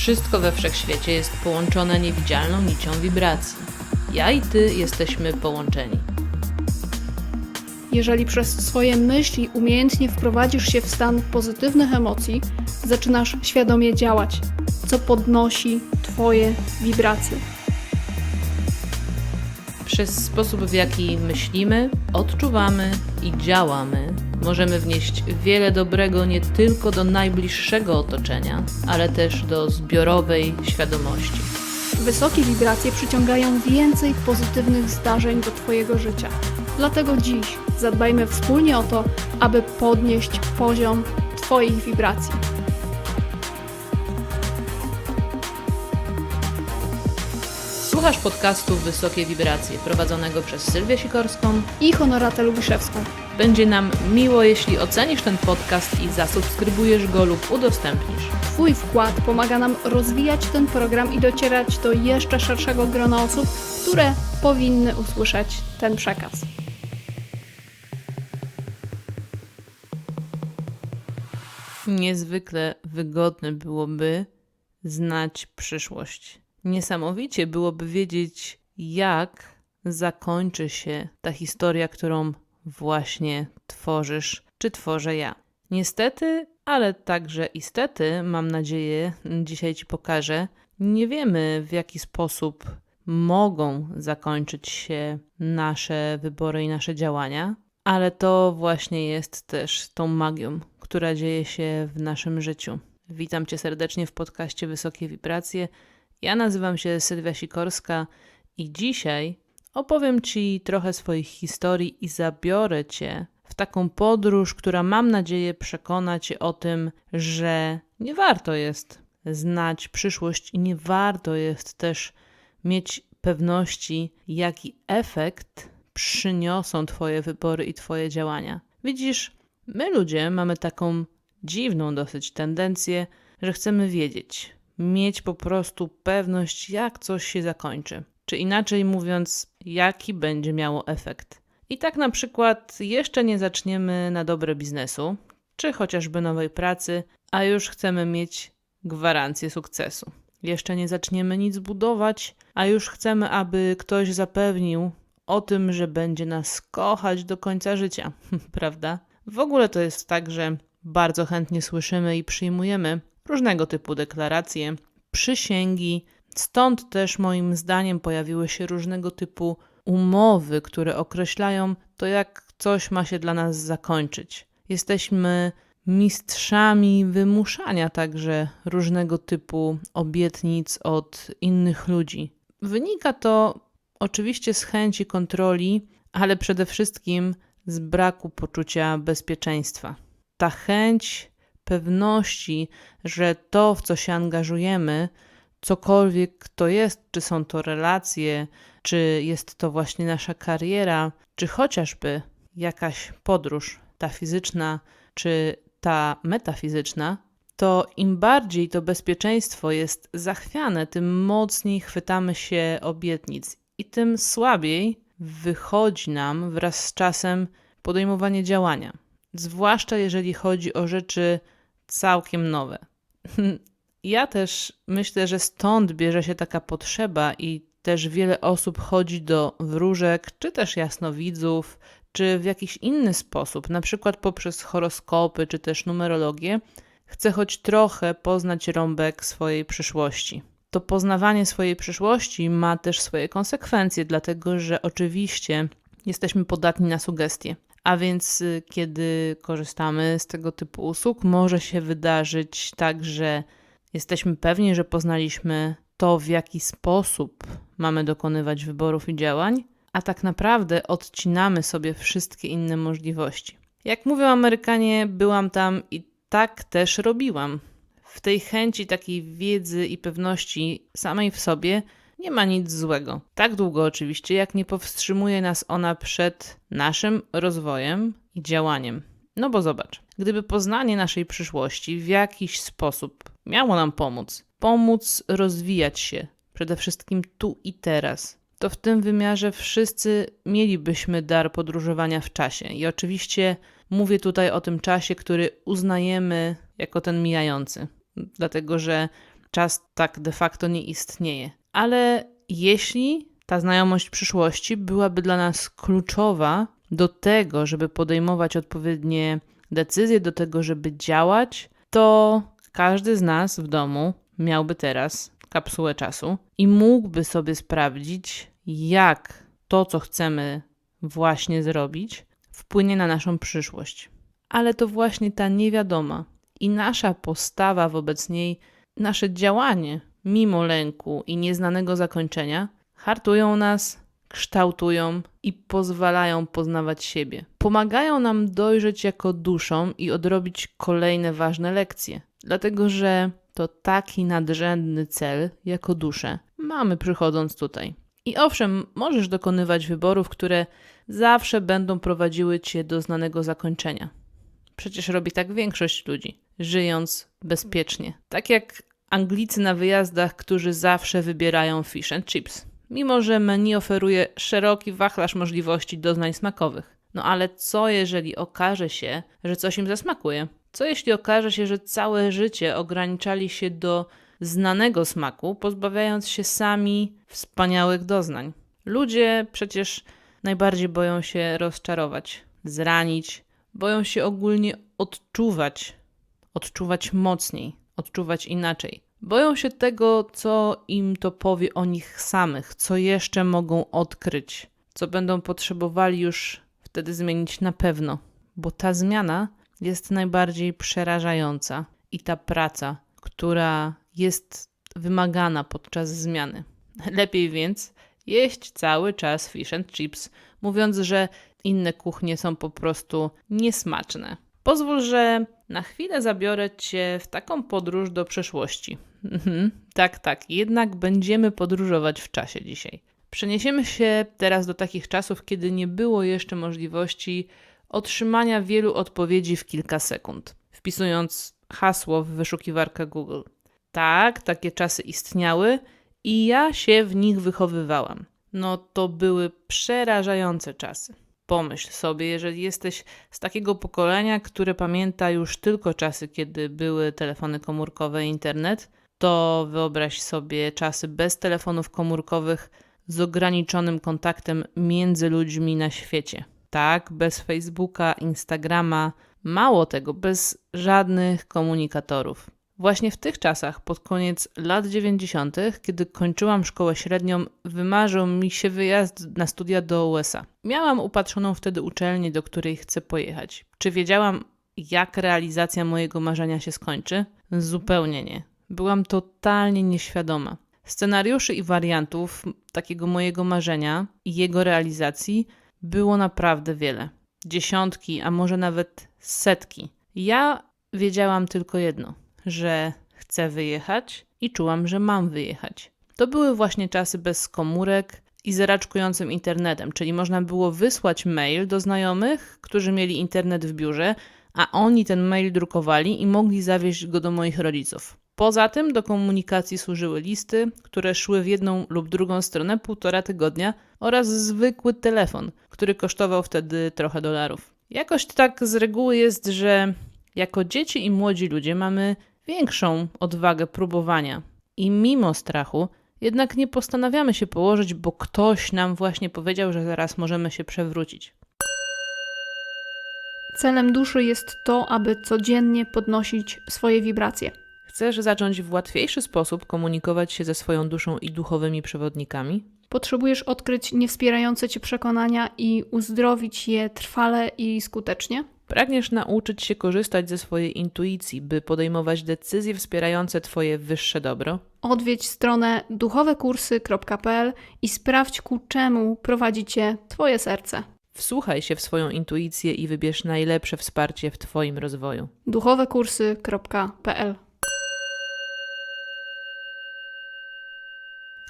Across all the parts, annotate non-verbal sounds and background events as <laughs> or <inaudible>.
Wszystko we wszechświecie jest połączone niewidzialną nicią wibracji. Ja i ty jesteśmy połączeni. Jeżeli przez swoje myśli umiejętnie wprowadzisz się w stan pozytywnych emocji, zaczynasz świadomie działać, co podnosi Twoje wibracje. Przez sposób, w jaki myślimy, odczuwamy i działamy, możemy wnieść wiele dobrego nie tylko do najbliższego otoczenia, ale też do zbiorowej świadomości. Wysokie wibracje przyciągają więcej pozytywnych zdarzeń do Twojego życia. Dlatego dziś zadbajmy wspólnie o to, aby podnieść poziom Twoich wibracji. Słuchasz podcastu Wysokie Wibracje, prowadzonego przez Sylwię Sikorską. I Honoratę Lubiszewską. Będzie nam miło, jeśli ocenisz ten podcast i zasubskrybujesz go lub udostępnisz. Twój wkład pomaga nam rozwijać ten program i docierać do jeszcze szerszego grona osób, które powinny usłyszeć ten przekaz. Niezwykle wygodne byłoby znać przyszłość. Niesamowicie byłoby wiedzieć, jak zakończy się ta historia, którą właśnie tworzysz, czy tworzę ja. Niestety, ale także istety, mam nadzieję, dzisiaj Ci pokażę, nie wiemy w jaki sposób mogą zakończyć się nasze wybory i nasze działania, ale to właśnie jest też tą magią, która dzieje się w naszym życiu. Witam Cię serdecznie w podcaście Wysokie Wibracje. Ja nazywam się Sylwia Sikorska i dzisiaj opowiem Ci trochę swoich historii i zabiorę Cię w taką podróż, która mam nadzieję przekona Cię o tym, że nie warto jest znać przyszłość i nie warto jest też mieć pewności, jaki efekt przyniosą Twoje wybory i Twoje działania. Widzisz, my ludzie mamy taką dziwną dosyć tendencję, że chcemy wiedzieć, mieć po prostu pewność, jak coś się zakończy, czy inaczej mówiąc, jaki będzie miało efekt. I tak na przykład jeszcze nie zaczniemy na dobre biznesu, czy chociażby nowej pracy, a już chcemy mieć gwarancję sukcesu. Jeszcze nie zaczniemy nic budować, a już chcemy, aby ktoś zapewnił o tym, że będzie nas kochać do końca życia, <laughs> prawda? W ogóle to jest tak, że bardzo chętnie słyszymy i przyjmujemy różnego typu deklaracje, przysięgi. Stąd też moim zdaniem pojawiły się różnego typu umowy, które określają to, jak coś ma się dla nas zakończyć. Jesteśmy mistrzami wymuszania także różnego typu obietnic od innych ludzi. Wynika to oczywiście z chęci kontroli, ale przede wszystkim z braku poczucia bezpieczeństwa. Ta chęć pewności, że to, w co się angażujemy, cokolwiek to jest, czy są to relacje, czy jest to właśnie nasza kariera, czy chociażby jakaś podróż, ta fizyczna, czy ta metafizyczna, to im bardziej to bezpieczeństwo jest zachwiane, tym mocniej chwytamy się obietnic i tym słabiej wychodzi nam wraz z czasem podejmowanie działania. Zwłaszcza jeżeli chodzi o rzeczy całkiem nowe. <laughs> Ja też myślę, że stąd bierze się taka potrzeba i też wiele osób chodzi do wróżek, czy też jasnowidzów, czy w jakiś inny sposób, na przykład poprzez horoskopy, czy też numerologię, chce choć trochę poznać rąbek swojej przyszłości. To poznawanie swojej przyszłości ma też swoje konsekwencje, dlatego że oczywiście jesteśmy podatni na sugestie. A więc, y, kiedy korzystamy z tego typu usług, może się wydarzyć tak, że jesteśmy pewni, że poznaliśmy to, w jaki sposób mamy dokonywać wyborów i działań, a tak naprawdę odcinamy sobie wszystkie inne możliwości. Jak mówią Amerykanie, byłam tam i tak też robiłam. W tej chęci takiej wiedzy i pewności samej w sobie nie ma nic złego. Tak długo oczywiście, jak nie powstrzymuje nas ona przed naszym rozwojem i działaniem. No bo zobacz, gdyby poznanie naszej przyszłości w jakiś sposób miało nam pomóc, pomóc rozwijać się, przede wszystkim tu i teraz, to w tym wymiarze wszyscy mielibyśmy dar podróżowania w czasie. I oczywiście mówię tutaj o tym czasie, który uznajemy jako ten mijający, dlatego że czas tak de facto nie istnieje. Ale jeśli ta znajomość przyszłości byłaby dla nas kluczowa do tego, żeby podejmować odpowiednie decyzje, do tego, żeby działać, to każdy z nas w domu miałby teraz kapsułę czasu i mógłby sobie sprawdzić, jak to, co chcemy właśnie zrobić, wpłynie na naszą przyszłość. Ale to właśnie ta niewiadoma i nasza postawa wobec niej, nasze działanie, mimo lęku i nieznanego zakończenia, hartują nas, kształtują i pozwalają poznawać siebie. Pomagają nam dojrzeć jako duszą i odrobić kolejne ważne lekcje. Dlatego, że to taki nadrzędny cel jako duszę mamy przychodząc tutaj. I owszem, możesz dokonywać wyborów, które zawsze będą prowadziły cię do znanego zakończenia. Przecież robi tak większość ludzi, żyjąc bezpiecznie. Tak jak Anglicy na wyjazdach, którzy zawsze wybierają fish and chips, mimo że menu oferuje szeroki wachlarz możliwości doznań smakowych. No ale co jeżeli okaże się, że coś im zasmakuje? Co jeśli okaże się, że całe życie ograniczali się do znanego smaku, pozbawiając się sami wspaniałych doznań? Ludzie przecież najbardziej boją się rozczarować, zranić, boją się ogólnie odczuwać, odczuwać mocniej, odczuwać inaczej. Boją się tego, co im to powie o nich samych, co jeszcze mogą odkryć, co będą potrzebowali już wtedy zmienić na pewno, bo ta zmiana jest najbardziej przerażająca i ta praca, która jest wymagana podczas zmiany. <laughs> Lepiej więc jeść cały czas fish and chips, mówiąc, że inne kuchnie są po prostu niesmaczne. Pozwól, że na chwilę zabiorę Cię w taką podróż do przeszłości. Mhm, tak, tak, jednak będziemy podróżować w czasie dzisiaj. Przeniesiemy się teraz do takich czasów, kiedy nie było jeszcze możliwości otrzymania wielu odpowiedzi w kilka sekund, wpisując hasło w wyszukiwarkę Google. Tak, takie czasy istniały i ja się w nich wychowywałam. No to były przerażające czasy. Pomyśl sobie, jeżeli jesteś z takiego pokolenia, które pamięta już tylko czasy, kiedy były telefony komórkowe i internet, to wyobraź sobie czasy bez telefonów komórkowych z ograniczonym kontaktem między ludźmi na świecie. Tak, bez Facebooka, Instagrama, mało tego, bez żadnych komunikatorów. Właśnie w tych czasach, pod koniec lat 90., kiedy kończyłam szkołę średnią, wymarzył mi się wyjazd na studia do USA. Miałam upatrzoną wtedy uczelnię, do której chcę pojechać. Czy wiedziałam, jak realizacja mojego marzenia się skończy? Zupełnie nie. Byłam totalnie nieświadoma. Scenariuszy i wariantów takiego mojego marzenia i jego realizacji było naprawdę wiele. Dziesiątki, a może nawet setki. Ja wiedziałam tylko jedno że chcę wyjechać i czułam, że mam wyjechać. To były właśnie czasy bez komórek i zeraczkującym internetem, czyli można było wysłać mail do znajomych, którzy mieli internet w biurze, a oni ten mail drukowali i mogli zawieźć go do moich rodziców. Poza tym do komunikacji służyły listy, które szły w jedną lub drugą stronę półtora tygodnia oraz zwykły telefon, który kosztował wtedy trochę dolarów. Jakoś tak z reguły jest, że jako dzieci i młodzi ludzie mamy większą odwagę próbowania. I mimo strachu, jednak nie postanawiamy się położyć, bo ktoś nam właśnie powiedział, że zaraz możemy się przewrócić. Celem duszy jest to, aby codziennie podnosić swoje wibracje. Chcesz zacząć w łatwiejszy sposób komunikować się ze swoją duszą i duchowymi przewodnikami? Potrzebujesz odkryć niewspierające cię przekonania i uzdrowić je trwale i skutecznie? Pragniesz nauczyć się korzystać ze swojej intuicji, by podejmować decyzje wspierające Twoje wyższe dobro? Odwiedź stronę duchowekursy.pl i sprawdź ku czemu prowadzi Cię Twoje serce. Wsłuchaj się w swoją intuicję i wybierz najlepsze wsparcie w Twoim rozwoju. duchowekursy.pl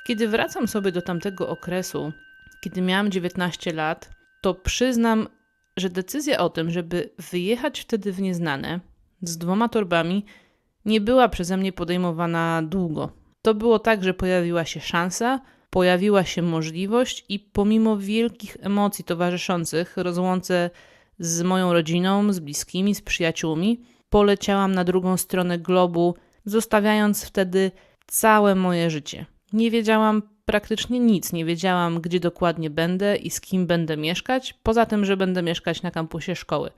Kiedy wracam sobie do tamtego okresu, kiedy miałam 19 lat, to przyznam, że decyzja o tym, żeby wyjechać wtedy w nieznane z dwoma torbami, nie była przeze mnie podejmowana długo. To było tak, że pojawiła się szansa, pojawiła się możliwość, i pomimo wielkich emocji towarzyszących rozłące z moją rodziną, z bliskimi, z przyjaciółmi, poleciałam na drugą stronę globu, zostawiając wtedy całe moje życie. Nie wiedziałam praktycznie nic, nie wiedziałam, gdzie dokładnie będę i z kim będę mieszkać, poza tym, że będę mieszkać na kampusie szkoły.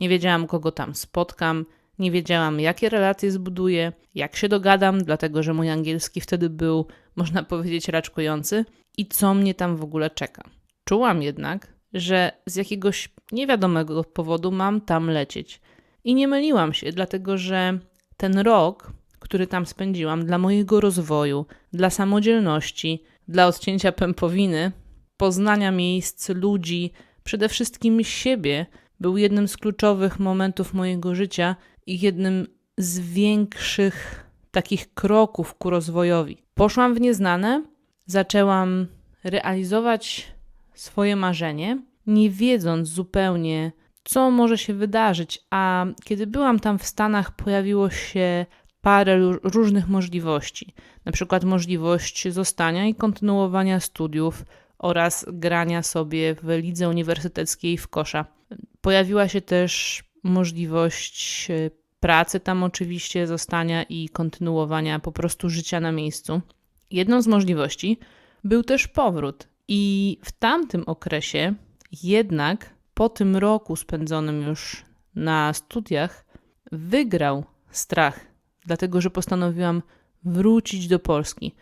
Nie wiedziałam, kogo tam spotkam, nie wiedziałam, jakie relacje zbuduję, jak się dogadam, dlatego że mój angielski wtedy był, można powiedzieć, raczkujący i co mnie tam w ogóle czeka. Czułam jednak, że z jakiegoś niewiadomego powodu mam tam lecieć. I nie myliłam się, dlatego że ten rok, który tam spędziłam, dla mojego rozwoju, dla samodzielności, dla odcięcia pępowiny, poznania miejsc, ludzi, przede wszystkim siebie, był jednym z kluczowych momentów mojego życia i jednym z większych takich kroków ku rozwojowi. Poszłam w nieznane, zaczęłam realizować swoje marzenie, nie wiedząc zupełnie, co może się wydarzyć. A kiedy byłam tam w Stanach, pojawiło się parę różnych możliwości, na przykład możliwość zostania i kontynuowania studiów oraz grania sobie w lidze uniwersyteckiej w kosza. Pojawiła się też możliwość e, pracy tam oczywiście, zostania i kontynuowania po prostu życia na miejscu. Jedną z możliwości był też powrót. I w tamtym okresie jednak po tym roku spędzonym już na studiach wygrał strach, dlatego że postanowiłam wrócić do Polski.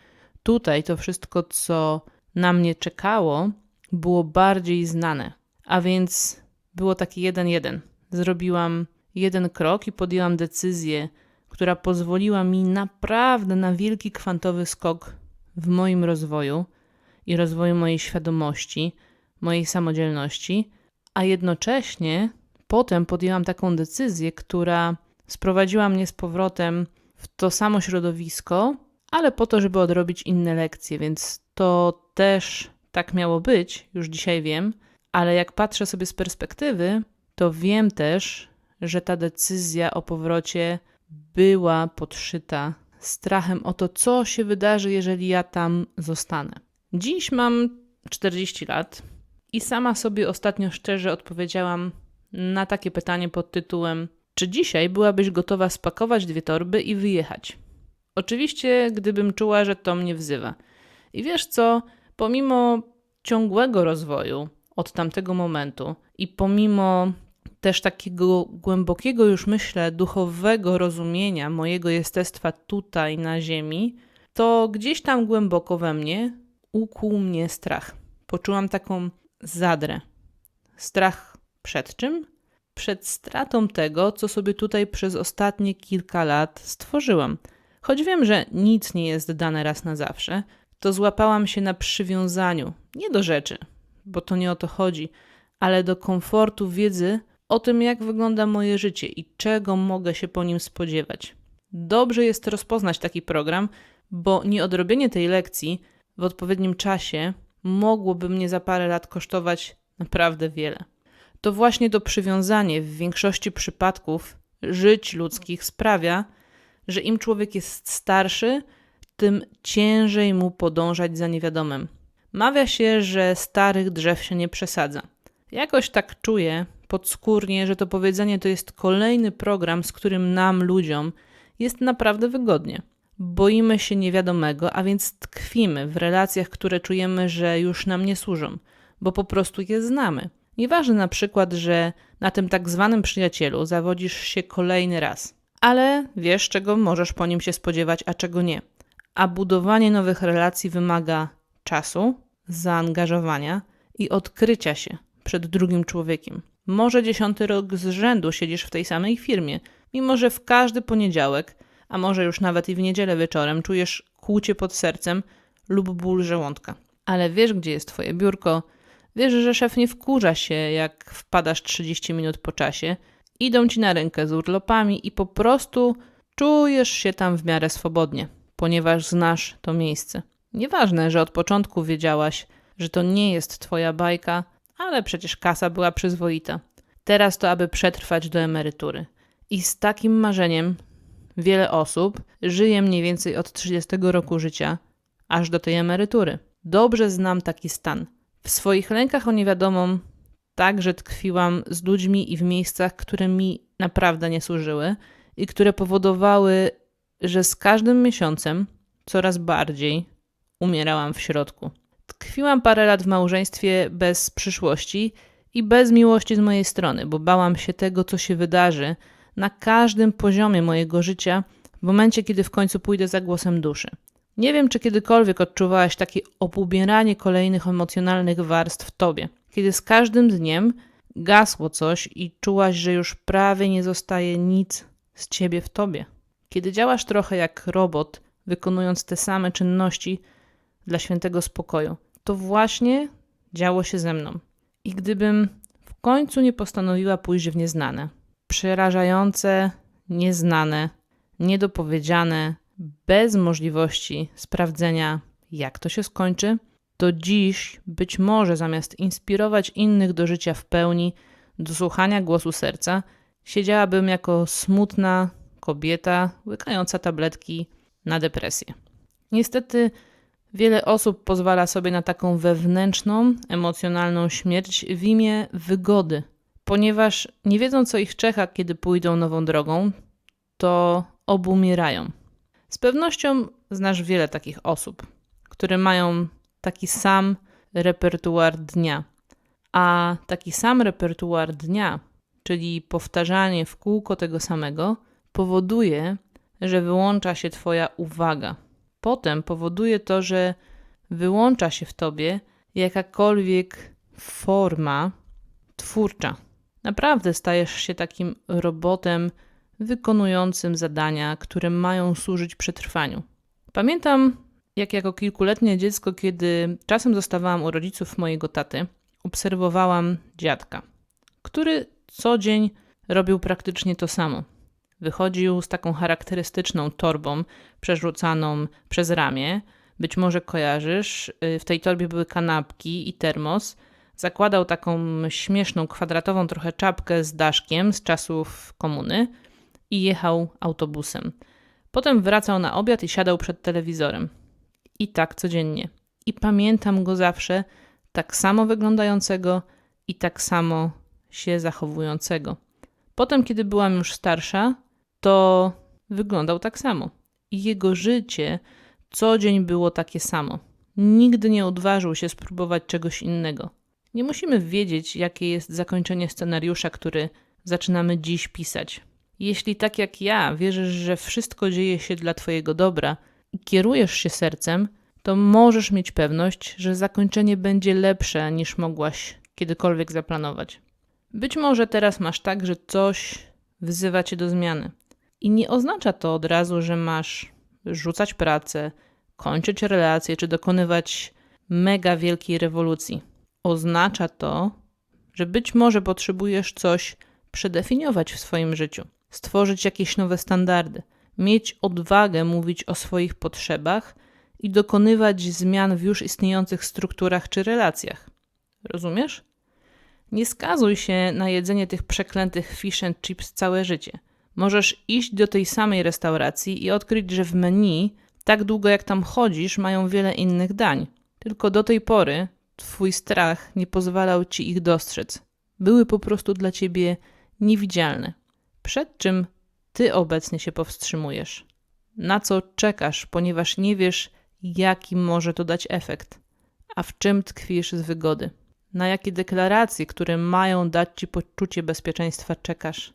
Tutaj to wszystko, co na mnie czekało, było bardziej znane, a więc było taki jeden-jeden. Zrobiłam jeden krok i podjęłam decyzję, która pozwoliła mi naprawdę na wielki kwantowy skok w moim rozwoju i rozwoju mojej świadomości, mojej samodzielności, a jednocześnie potem podjęłam taką decyzję, która sprowadziła mnie z powrotem w to samo środowisko, ale po to, żeby odrobić inne lekcje, więc to też tak miało być, już dzisiaj wiem, ale jak patrzę sobie z perspektywy, to wiem też, że ta decyzja o powrocie była podszyta strachem o to, co się wydarzy, jeżeli ja tam zostanę. Dziś mam 40 lat i sama sobie ostatnio szczerze odpowiedziałam na takie pytanie pod tytułem: Czy dzisiaj byłabyś gotowa spakować dwie torby i wyjechać? Oczywiście, gdybym czuła, że to mnie wzywa. I wiesz co, pomimo ciągłego rozwoju od tamtego momentu i pomimo też takiego głębokiego, już myślę, duchowego rozumienia mojego jestestwa tutaj na Ziemi, to gdzieś tam głęboko we mnie ukłuł mnie strach. Poczułam taką zadrę. Strach przed czym? Przed stratą tego, co sobie tutaj przez ostatnie kilka lat stworzyłam. Choć wiem, że nic nie jest dane raz na zawsze, to złapałam się na przywiązaniu nie do rzeczy, bo to nie o to chodzi, ale do komfortu wiedzy o tym, jak wygląda moje życie i czego mogę się po nim spodziewać. Dobrze jest rozpoznać taki program, bo nieodrobienie tej lekcji w odpowiednim czasie mogłoby mnie za parę lat kosztować naprawdę wiele. To właśnie to przywiązanie w większości przypadków żyć ludzkich sprawia, że im człowiek jest starszy, tym ciężej mu podążać za niewiadomym. Mawia się, że starych drzew się nie przesadza. Jakoś tak czuję podskórnie, że to powiedzenie to jest kolejny program, z którym nam, ludziom, jest naprawdę wygodnie. Boimy się niewiadomego, a więc tkwimy w relacjach, które czujemy, że już nam nie służą, bo po prostu je znamy. Nieważne na przykład, że na tym tak zwanym przyjacielu zawodzisz się kolejny raz, ale wiesz, czego możesz po nim się spodziewać, a czego nie. A budowanie nowych relacji wymaga czasu, zaangażowania i odkrycia się przed drugim człowiekiem. Może dziesiąty rok z rzędu siedzisz w tej samej firmie, mimo że w każdy poniedziałek a może już nawet i w niedzielę wieczorem czujesz kłucie pod sercem lub ból żołądka. Ale wiesz, gdzie jest twoje biurko, wiesz, że szef nie wkurza się, jak wpadasz 30 minut po czasie, idą ci na rękę z urlopami i po prostu czujesz się tam w miarę swobodnie, ponieważ znasz to miejsce. Nieważne, że od początku wiedziałaś, że to nie jest twoja bajka, ale przecież kasa była przyzwoita. Teraz to, aby przetrwać do emerytury. I z takim marzeniem Wiele osób żyje mniej więcej od 30 roku życia aż do tej emerytury. Dobrze znam taki stan. W swoich lękach o niewiadomą także tkwiłam z ludźmi i w miejscach, które mi naprawdę nie służyły i które powodowały, że z każdym miesiącem coraz bardziej umierałam w środku. Tkwiłam parę lat w małżeństwie bez przyszłości i bez miłości z mojej strony, bo bałam się tego, co się wydarzy na każdym poziomie mojego życia w momencie, kiedy w końcu pójdę za głosem duszy. Nie wiem, czy kiedykolwiek odczuwałaś takie obumieranie kolejnych emocjonalnych warstw w tobie, kiedy z każdym dniem gasło coś i czułaś, że już prawie nie zostaje nic z ciebie w tobie. Kiedy działasz trochę jak robot, wykonując te same czynności dla świętego spokoju, to właśnie działo się ze mną. I gdybym w końcu nie postanowiła pójść w nieznane, przerażające, nieznane, niedopowiedziane, bez możliwości sprawdzenia, jak to się skończy, to dziś być może zamiast inspirować innych do życia w pełni, do słuchania głosu serca, siedziałabym jako smutna kobieta łykająca tabletki na depresję. Niestety, wiele osób pozwala sobie na taką wewnętrzną, emocjonalną śmierć w imię wygody, ponieważ nie wiedzą, co ich czeka, kiedy pójdą nową drogą, to obumierają. Z pewnością znasz wiele takich osób, które mają taki sam repertuar dnia. A taki sam repertuar dnia, czyli powtarzanie w kółko tego samego, powoduje, że wyłącza się Twoja uwaga. Potem powoduje to, że wyłącza się w Tobie jakakolwiek forma twórcza. Naprawdę stajesz się takim robotem wykonującym zadania, które mają służyć przetrwaniu. Pamiętam, jak jako kilkuletnie dziecko, kiedy czasem zostawałam u rodziców mojego taty, obserwowałam dziadka, który co dzień robił praktycznie to samo. Wychodził z taką charakterystyczną torbą przerzucaną przez ramię. Być może kojarzysz, y, w tej torbie były kanapki i termos. Zakładał taką śmieszną, kwadratową trochę czapkę z daszkiem z czasów komuny i jechał autobusem. Potem wracał na obiad i siadał przed telewizorem. I tak codziennie. I pamiętam go zawsze tak samo wyglądającego i tak samo się zachowującego. Potem, kiedy byłam już starsza, to wyglądał tak samo. I jego życie co dzień było takie samo. Nigdy nie odważył się spróbować czegoś innego. Nie musimy wiedzieć, jakie jest zakończenie scenariusza, który zaczynamy dziś pisać. Jeśli tak jak ja wierzysz, że wszystko dzieje się dla Twojego dobra i kierujesz się sercem, to możesz mieć pewność, że zakończenie będzie lepsze niż mogłaś kiedykolwiek zaplanować. Być może teraz masz tak, że coś wzywa cię do zmiany. I nie oznacza to od razu, że masz rzucać pracę, kończyć relacje czy dokonywać mega wielkiej rewolucji. Oznacza to, że być może potrzebujesz coś przedefiniować w swoim życiu stworzyć jakieś nowe standardy, mieć odwagę mówić o swoich potrzebach i dokonywać zmian w już istniejących strukturach czy relacjach. Rozumiesz? Nie skazuj się na jedzenie tych przeklętych fish and chips całe życie. Możesz iść do tej samej restauracji i odkryć, że w menu, tak długo jak tam chodzisz, mają wiele innych dań. Tylko do tej pory twój strach nie pozwalał ci ich dostrzec. Były po prostu dla ciebie niewidzialne. Przed czym ty obecnie się powstrzymujesz? Na co czekasz, ponieważ nie wiesz, jaki może to dać efekt? A w czym tkwisz z wygody? Na jakie deklaracje, które mają dać ci poczucie bezpieczeństwa, czekasz?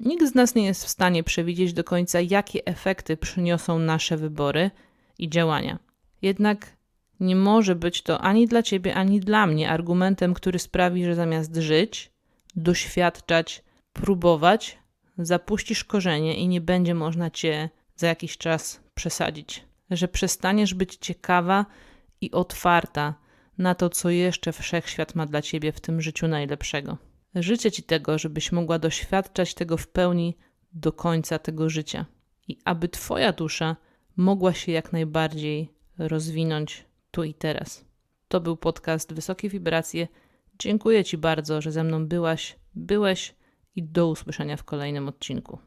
Nikt z nas nie jest w stanie przewidzieć do końca, jakie efekty przyniosą nasze wybory i działania. Jednak nie może być to ani dla ciebie, ani dla mnie argumentem, który sprawi, że zamiast żyć, doświadczać, próbować, zapuścisz korzenie i nie będzie można cię za jakiś czas przesadzić. Że przestaniesz być ciekawa i otwarta na to, co jeszcze wszechświat ma dla ciebie w tym życiu najlepszego. Życzę ci tego, żebyś mogła doświadczać tego w pełni do końca tego życia i aby twoja dusza mogła się jak najbardziej rozwinąć tu i teraz. To był podcast Wysokie Wibracje. Dziękuję Ci bardzo, że ze mną byłaś, byłeś i do usłyszenia w kolejnym odcinku.